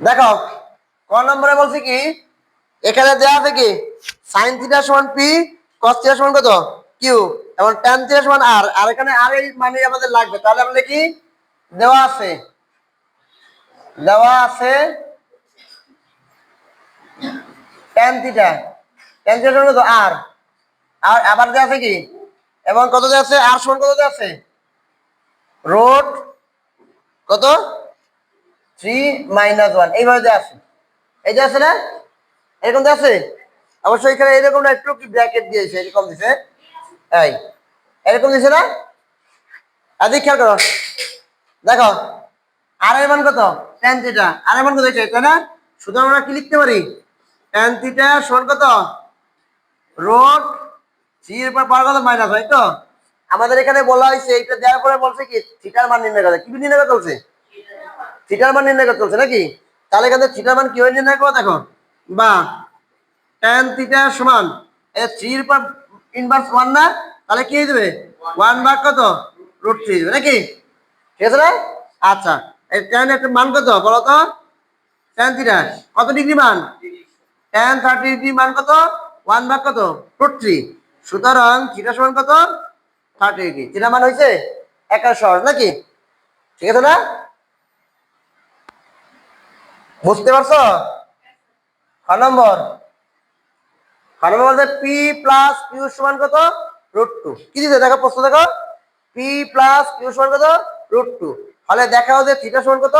দেখো, ক নম্বরে বলছি কি? এখানে দেওয়া আছে কি? সাইন থিটা সমান পি কস থিটা সমান কত? কিউ এবং ট্যান থিটা সমান আর আর এখানে আর এই মানে আমাদের লাগবে। তাহলে আমরা কি দেওয়া আছে। দেওয়া আছে ট্যান থিটা ট্যান থিটা সমান কত? আর আর আবার দেওয়া আছে কি? এবং কত দেওয়া আছে? আর সমান কত দেওয়া আছে? রোড কত? থ্রি মাইনাস ওয়ান এইভাবে আছে এই যে আছে না? এরকম দেওয়া আছে? অবশ্যই এখানে এরকম না, একটু কি ব্র্যাকেট দিয়েছে, এরকম দিছে। এই, এরকম দিছে না? আদি খেয়াল করো। দেখো আর এর মান কত? ট্যান থিটা আর এর মান কত তাই না? শুধু আমরা কি লিখতে পারি? ট্যান থিটা সমান কত? রোড থ্রি এর পর পাওয়ার কত? মাইনাস হয় তো? আমাদের এখানে বলা হয়েছে, এইটা দেওয়ার পরে বলছে কি? থিটার মান নির্ণয় করে। কি নির্ণয় করতে বলছে থিটার মান নির্ণয় করতে বলছে নাকি? তাহলে এখানে থিটার মান কীভাবে নির্ণয় করব দেখো? বা ট্যান থিটা সমান থ্রির পর ইনভার্স ওয়ান না? তাহলে কি যাবে? ওয়ান ভাগ কত? রুট থ্রি দেবে নাকি? ঠিক আছে না? আচ্ছা এই ট্যান একটা মান কত? বলো তো। ট্যান থিটা কত ডিগ্রি মান? ট্যান থার্টি ডিগ্রি মান কত? ওয়ান ভাগ কত? রুট থ্রি সুতরাং থিটা সমান কত? থার্টি ডিগ্রি থিটা মান হয়েছে একার সহজ, নাকি? ঠিক আছে না? বুঝতে পারছ? খ নম্বর। খ নম্বর বলতে পি প্লাস কিউ সমান কত? রুট টু কি দিতে দেখো প্রশ্ন দেখো। পি প্লাস কিউ সমান কত? রুট টু তাহলে দেখাও যে থিটা সমান কত?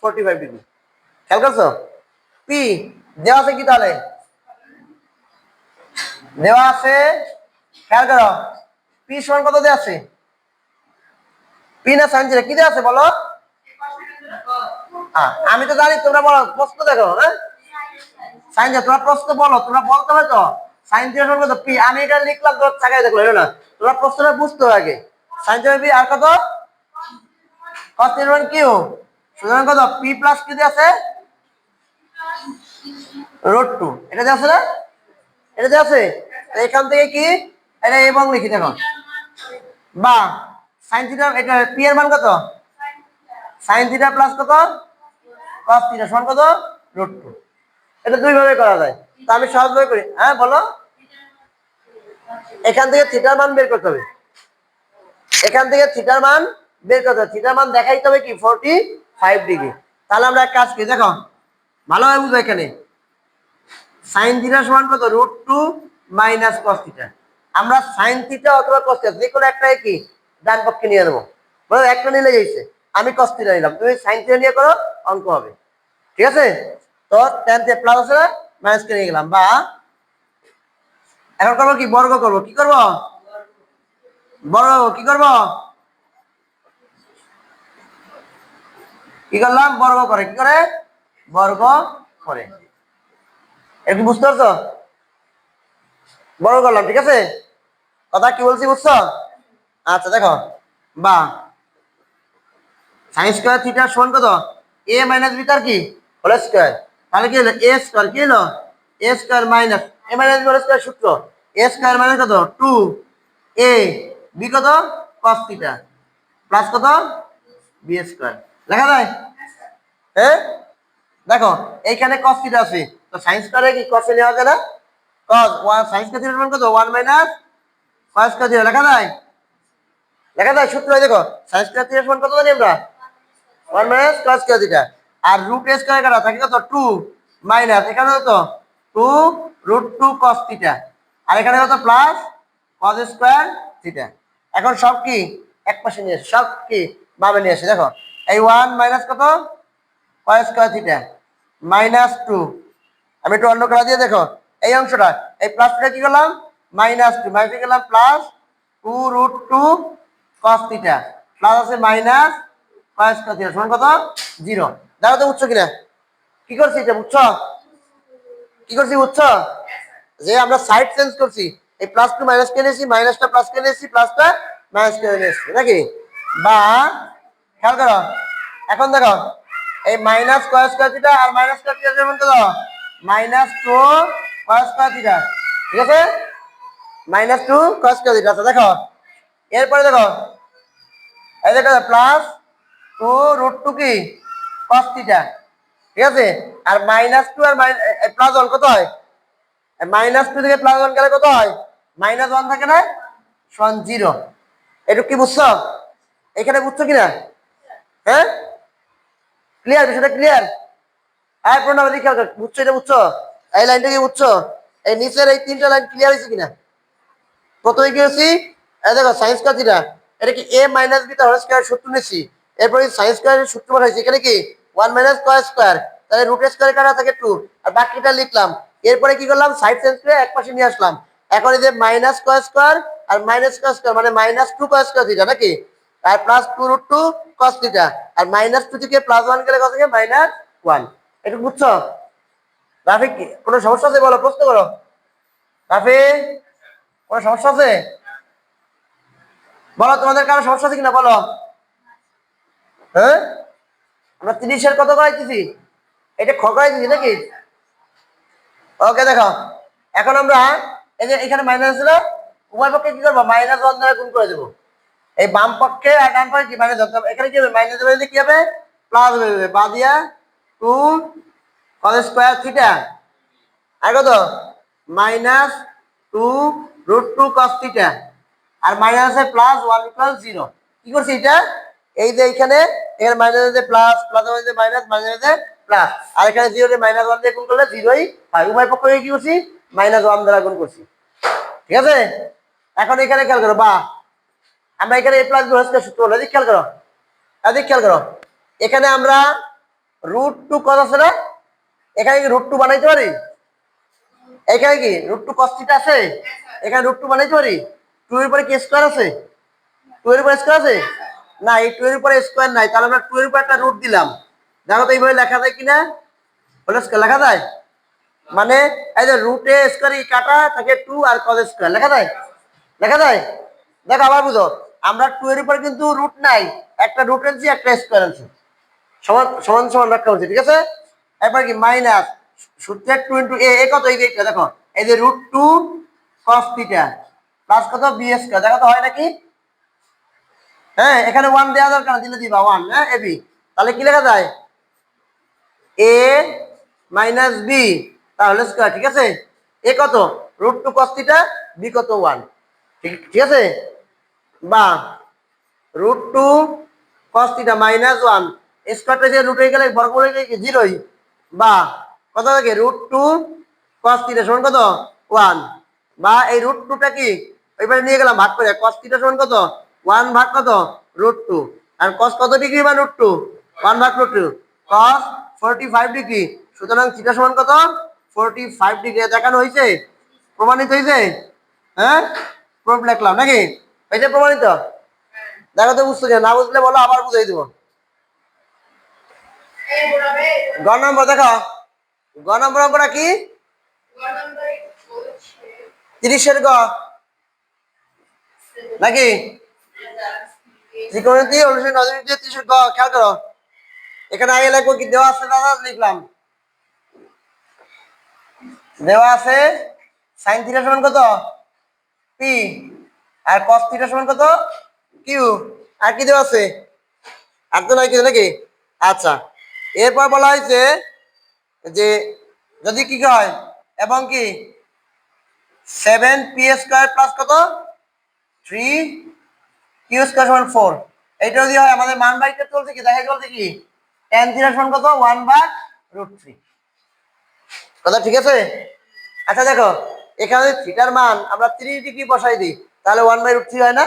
ফোর্টি ফাইভ ডিগ্রি খেয়াল করছ? পি দেওয়া আছে কি তাহলে? দেওয়া আছে, খেয়াল করো। পি সমান কত দেওয়া আছে? পি না সাইন কি দেওয়া আছে বলো? হ্যাঁ, আমি তো জানি তোমরা বলো প্রশ্ন দেখো হ্যাঁ? সাইন তোমরা প্রশ্ন বলো তোমরা বলতে হবে তো? সাইন পি আমি এটা লিখলাম তোর চাকায় দেখল না? তোমরা প্রশ্নটা বুঝতে হবে আগে। সাইন পি আর কত? কত নির্মাণ কিউ? সুতরাং কত? পি প্লাস কি দিয়ে আছে? Root two. এটা দিয়ে আছে না? এটা দিয়ে আছে? এখান থেকে কি? এটা এবং লিখি দেখো। বা সাইন থিটা এটা পি এর মান কত? সাইন থিটা প্লাস কত? কস থিটা সমান কত রুট টু এটা দুই ভাবে করা যায়। তো আমি সহজভাবে করি। হ্যাঁ বলো। এখান থেকে থিটার মান বের করতে হবে। এখান থেকে থিটার মান বের করতে হবে। থিটার মান দেখাইতে হবে কি? ফোরটি ফাইভ ডিগ্রি তাহলে আমরা এক কাজ করি, দেখো। ভালোভাবে বুঝব এখানে। সাইন থিটা সমান কত? Root two minus cos theta আমরা সাইন থিটা অথবা কস থিটা যে কোনো একটা কি? ডান পক্ষে নিয়ে নেব। বলো, একটা নিলে যাইছে আমি কস থিটা নিলাম। তুমি সাইন থিটা নিয়ে করো, অঙ্ক হবে। ঠিক আছে? তো টেন থিটা প্লাস আছে মাইনাস কে নিয়ে গেলাম, বা? এখন করব কি? বর্গ করব। কি করব? বর্গ কি করব? কি করলাম? বর্গ করে। কি করে? বর্গ করে। একটু বুঝতে পারছ? বর্গ করলাম, ঠিক আছে? কথা কি বলছি বুঝছ? আচ্ছা দেখো। বা। সাইন স্কোয়ার থিটার সমান কত? এ মাইনাস বি তার কি? Whole square. তাহলে কি হলো? এ স্কোয়ার, কি হলো? A square minus A minus whole square সূত্র। এ স্কোয়ার মাইনাস কত? টু। এ, বি কত? কস থিটা প্লাস কত? B square. লেখা যায়? হ্যাঁ দেখো, এইখানে cos থিটা আছে। তো sin স্কয়ারে কি এ নেওয়া যায় না? 1 sin স্কয়ার থিটার মান কত? 1 মাইনাস cos স্কয়ার থিটা লেখা যায়? লেখা যায় সূত্র দেখো, sin স্কয়ার থিটার মান কত জানি আমরা? 1 মাইনাস cos স্কয়ার থিটা আর রুট স্কয়ার কাটা থাকে কত? টু মাইনাস এখানে কত টু রুট 2 cos থিটা আর এখানে কত? প্লাস cos স্কোয়ার থিটা এখন সব কি? এক পাশে নিয়ে সব কি বামে নিয়ে আসি দেখো, এই ওয়ান মাইনাস কত? কয় স্কোয়ার থিটা মাইনাস টু আমি একটু অন্য কালা দিয়ে দেখো, এই অংশটা, এই প্লাসটা কি করলাম? মাইনাস টু মাইনাস গেলাম plus two root two cos theta plus আছে মাইনাস কয় স্কোয়ার থিটা সমান কত? জিরো দেখো তো বুঝছ কিনা? কি করছি এটা বুঝছ? কি করছি বুঝছ? যে আমরা সাইড চেঞ্জ করছি। এই প্লাস টু মাইনাস কে নিয়েছি মাইনাসটা প্লাস কে নিয়েছি প্লাসটা মাইনাস কে নিয়েছি, নাকি? বা, খেয়াল করো। এখন দেখো, এই মাইনাস স্কোয়ার স্কোয়ার থিটা আর মাইনাস স্কোয়ার থিটা যেমন কত minus two square square theta ঠিক আছে? Minus two square square theta আচ্ছা দেখো। এরপরে দেখো, এই দেখো প্লাস টু রুট টু কি? কস থিটা ঠিক আছে? আর মাইনাস টু আর প্লাস ওয়ান কত হয়? মাইনাস টু থেকে প্লাস ওয়ান গেলে কত হয়? মাইনাস ওয়ান থাকে না? সমান জিরো একটু কি বুঝছ? এখানে বুঝছ কিনা? হ্যাঁ? ক্লিয়ার বিষয়টা ক্লিয়ার হ্যাঁ প্রণাম খেয়াল বুঝছ এটা বুঝছ? এই লাইনটা কি বুঝছ? এই নিচের এই তিনটা লাইন ক্লিয়ার হয়েছে কিনা? প্রথমে কি হয়েছি? দেখো সায়েন্স কাজিটা এটা কি এ মাইনাস বি তাহলে স্কোয়ার সূত্র নিয়েছি। এরপরে সায়েন্স স্কোয়ারের সূত্র পাঠাইছি এখানে কি? ওয়ান মাইনাস স্কোয়ার স্কোয়ার তাহলে রুট স্কোয়ার কাটা থাকে টু আর বাকিটা লিখলাম। এরপরে কি করলাম? সাইড চেঞ্জ করে এক পাশে নিয়ে আসলাম। এখন এই যে মাইনাস স্কোয়ার স্কোয়ার আর মাইনাস স্কোয়ার স্কোয়ার মানে minus two cos square theta নাকি? আর plus two root two cos theta আর মাইনাস টু থেকে প্লাস ওয়ান গেলে কত মাইনাস ওয়ান এটা বুঝছ? রাফিক কি কোনো সমস্যা আছে বলো? প্রশ্ন করো। রাফি কোনো সমস্যা আছে? বলো, তোমাদের কারও সমস্যা আছে কিনা বলো? হ্যাঁ? আমরা তিরিশের কত করাইতেছি? এটা খ করাইতেছি নাকি? ওকে, দেখো। এখন আমরা এই যে এখানে মাইনাস ছিল, উভয় পক্ষে কি করব? মাইনাস ওয়ান দ্বারা গুণ করে দেবো। এই বাম পক্ষে আর ডান পক্ষে কি? মাইনাস এখানে কি হবে? মাইনাস হবে কি হবে? প্লাস হয়ে যাবে। বা দিয়া টু কত স্কোয়ার থিটা আর কত? Minus two root two cos theta আর minus plus one equal zero কি করছি এটা? এই যে এখানে এখানে মাইনাস আছে প্লাস প্লাস আছে মাইনাস মাইনাস আছে প্লাস আর এখানে জিরো মাইনাস ওয়ান দিয়ে গুণ করলে জিরোই হয় উভয় পক্ষকে কি করছি? মাইনাস ওয়ান দ্বারা গুণ করছি। ঠিক আছে? এখন এখানে খেয়াল করো বা আমরা এখানে A plus B whole square সূত্র হলো এদিক খেয়াল করো এদিক খেয়াল করো। এখানে আমরা রুট টু কত আছে না? এখানে কি রুট টু বানাইতে পারি? এখানে কি রুট টু কস্টিটা আছে? এখানে রুট টু বানাইতে পারি? টু এর উপরে কি স্কোয়ার আছে? টু এর উপরে স্কোয়ার আছে? না, এই টু এর উপরে স্কোয়ার নাই, তাহলে আমরা টু এর উপরে একটা রুট দিলাম। দেখো তো এইভাবে লেখা যায় কিনা? স্কোয়ার লেখা যায়? মানে এই যে রুটে স্কোয়ার কাটা, থাকে টু আর কজ স্কোয়ার লেখা যায়? লেখা যায়? দেখো আবার বুঝো, আমরা টু এর উপরে কিন্তু রুট নাই, একটা রুট আনছি একটা স্কোয়ার আনছি সমান সমান সমান ব্যাখ্যা হচ্ছে ঠিক আছে? এরপর কি মাইনাস সূত্রের টু ইন্টু এ এ কত? এই দেখো, এই যে root two cos theta plus কত? বি স্কোয়ার দেখো তো হয় নাকি? হ্যাঁ এখানে ওয়ান দেওয়া দরকার, দিলে দিবা ওয়ান হ্যাঁ এ বি তাহলে কি লেখা যায়? এ মাইনাস বি তাহলে স্কোয়ার ঠিক আছে? এ কত? Root two cos theta B কত? ওয়ান ঠিক আছে? বা root two cos theta minus one স্কোয়ারটা যে রুট হয়ে গেলে, বর্গ জিরোই বা কত থাকে? রুট টু কস থিটা সমান কত? ওয়ান বা এই রুট টুটা কি? ওইবারে নিয়ে গেলাম, ভাগ করে। কস থিটা সমান কত? ওয়ান ভাগ কত? Root two. আর কস কত ডিগ্রি বা রুট টু? ওয়ান ভাগ root two. Cos forty five degree. সুতরাং থিটা সমান কত? ফোরটি ফাইভ ডিগ্রি দেখানো হয়েছে প্রমাণিত হয়েছে হ্যাঁ? প্রুফ লিখলাম নাকি? হয়েছে প্রমাণিত? দেখো তো বুঝতে না বুঝলে বলো, আবার বুঝাই দেবো। গ নম্বর দেখো। গ নম্বর অঙ্কটা কি? তিরিশের গ। নাকি? ত্রিকোণমিতি অনুসারে নজর দিয়ে তিরিশের গ খেয়াল করো। এখানে আগে লিখব কি, দেওয়া আছে দাদা লিখলাম। দেওয়া আছে সাইন থিটা সমান কত? পি আর কস থিটা সমান কত? কিউ আর কি দেওয়া আছে? আর তো নাই কিছু নাকি? আচ্ছা। এরপর বলা হয়েছে যে, যদি কি হয়, এবং কি? সেভেন পি স্কোয়ার প্লাস কত? থ্রি কিউ স্কোয়ার ফোর এইটা যদি হয়, আমাদের মান বাইকটা চলছে কি? দেখা চলছে কি? টেন থিটা সমান কত? ওয়ান বাই রুট থ্রি কথা ঠিক আছে? আচ্ছা দেখো, এখানে থিটার মান আমরা থ্রি ডিগ্রি বসাই দিই, তাহলে ওয়ান বাই রুট থ্রি হয় না?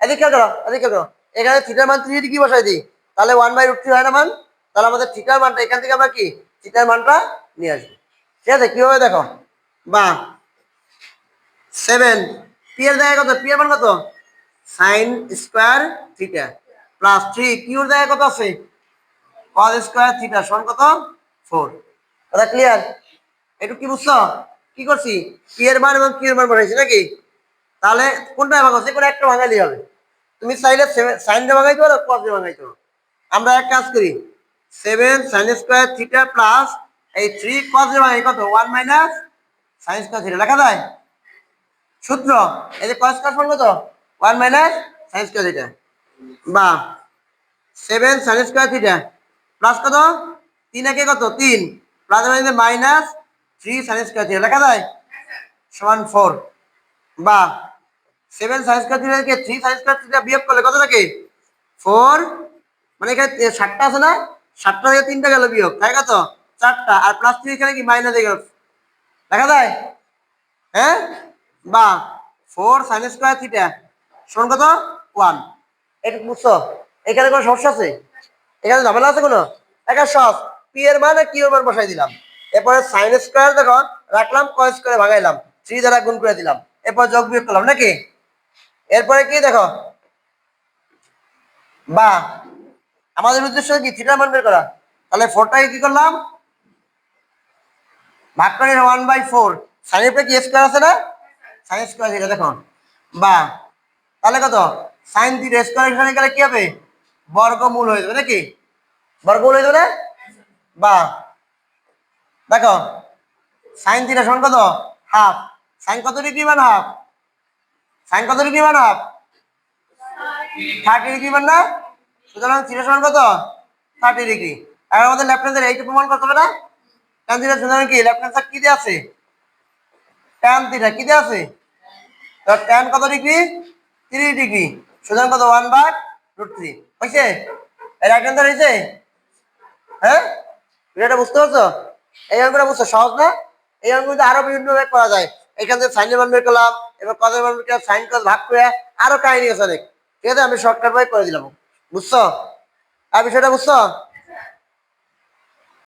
এদিক খেয়াল করো, এদিক এখানে থিটার মান থ্রি ডিগ্রি বসাই দিই, তাহলে ওয়ান বাই রুট থ্রি হয় না মান? তাহলে আমাদের থিটার মানটা এখান থেকে আমরা কি? থিটার মানটা নিয়ে আসব। ঠিক আছে? কীভাবে দেখো? বা সেভেন পি এর কত? পি এর মান কত? Sine square theta plus three কিউর জায়গায় কত আছে? কজ স্কোয়ার থিটা সমান কত? ফোর। কথা ক্লিয়ার একটু কি বুঝছ? কি করছি? পি এর মান এবং কিউ এর মান বানাইছি নাকি? তাহলে কোনটা যে কোনো একটা ভাঙালি হবে। তুমি চাইলে সাইন দিয়ে ভাঙাইতে পারো কস দিয়ে ভাঙাইতে পারো। আমরা এক কাজ করি। Seven sine square theta plus এই থ্রি কস দিয়ে ভাঙাই, কত? One minus sine square theta লেখা যায়? সূত্র। এই যে কস কস কত? One minus sine square theta. বা, seven sine square theta. Plus কত? তিন একে কত? তিন। Plus minus three sine square three লেখা যায়? সমান ফোর। বা, সেভেন সাইন স্কোয়ার থ্রি থেকে থ্রি সাইন স্কোয়ার থ্রিটা বিয়োগ করলে কত থাকে? ফোর। মানে এখানে সাতটা আছে না? সাতটা থেকে তিনটা গেল বিয়োগ। তাই কত? চারটা। আর প্লাস থ্রি এখানে কি? মাইনাস গেল। দেখা যায়? হ্যাঁ? বা, ফোর সাইন স্কোয়ার থ্রিটা সমান কত? ওয়ান এটা বুঝছ? এখানে কোনো সমস্যা আছে? এখানে ঝামেলা আছে কোনো? একটা সস পি এর মান আর কিউ মান বসাই দিলাম। এরপরে সাইন স্কোয়ার দেখো, রাখলাম কয় স্কোয়ারে ভাগাইলাম। থ্রি দ্বারা গুণ করে দিলাম। এরপর যোগ বিয়োগ করলাম, নাকি? এরপরে কি দেখো? বা, আমাদের উদ্দেশ্য কি? থ্রিটার মান বের করা। তাহলে ফোরটাকে কি করলাম? ভাগ করে ওয়ান বাই ফোর সাইনের কি স্কোয়ার আছে না? সাইন স্কোয়ার এটা দেখো। বা তাহলে কত? সাইন থ্রি স্কোয়ার এখানে গেলে কি হবে? বর্গমূল হয়ে যাবে নাকি? বর্গমূল হয়ে যাবে? না বা, দেখো, সাইন থ্রিটা সমান কত? হাফ সাইন কত ডিগ্রি মান হাফ সাইন কত ডিগ্রি মান হাফ থার্টি ডিগ্রি মান না? সুতরাং থ্রিটা সমান কত? Thirty degree. এখন আমাদের লেফট হ্যান্ডের এইটা প্রমাণ করতে হবে না? ট্যান থিটা সুতরাং কি? লেফট হ্যান্ড কি দিয়ে আছে? ট্যান থিটা কি দিয়ে আছে? তো ট্যান কত ডিগ্রি? Three degree. সুতরাং কত ওয়ান বাই রুট থ্রি হয়েছে? এই রাইট হ্যান্ড হয়েছে? হ্যাঁ? এটা বুঝতে পারছ? এই অঙ্কটা বুঝছ? সহজ না? এই অঙ্কটা আরও বিভিন্ন ভাবে করা যায়। এখান থেকে সাইনের মান বের করলাম, এবার কত মান বের সাইন কত ভাগ করে আরও কাহিনী আছে অনেক। ঠিক আছে? আমি শর্টকাট ভাবে করে দিলাম। বুঝছ? আর বিষয়টা বুঝছ?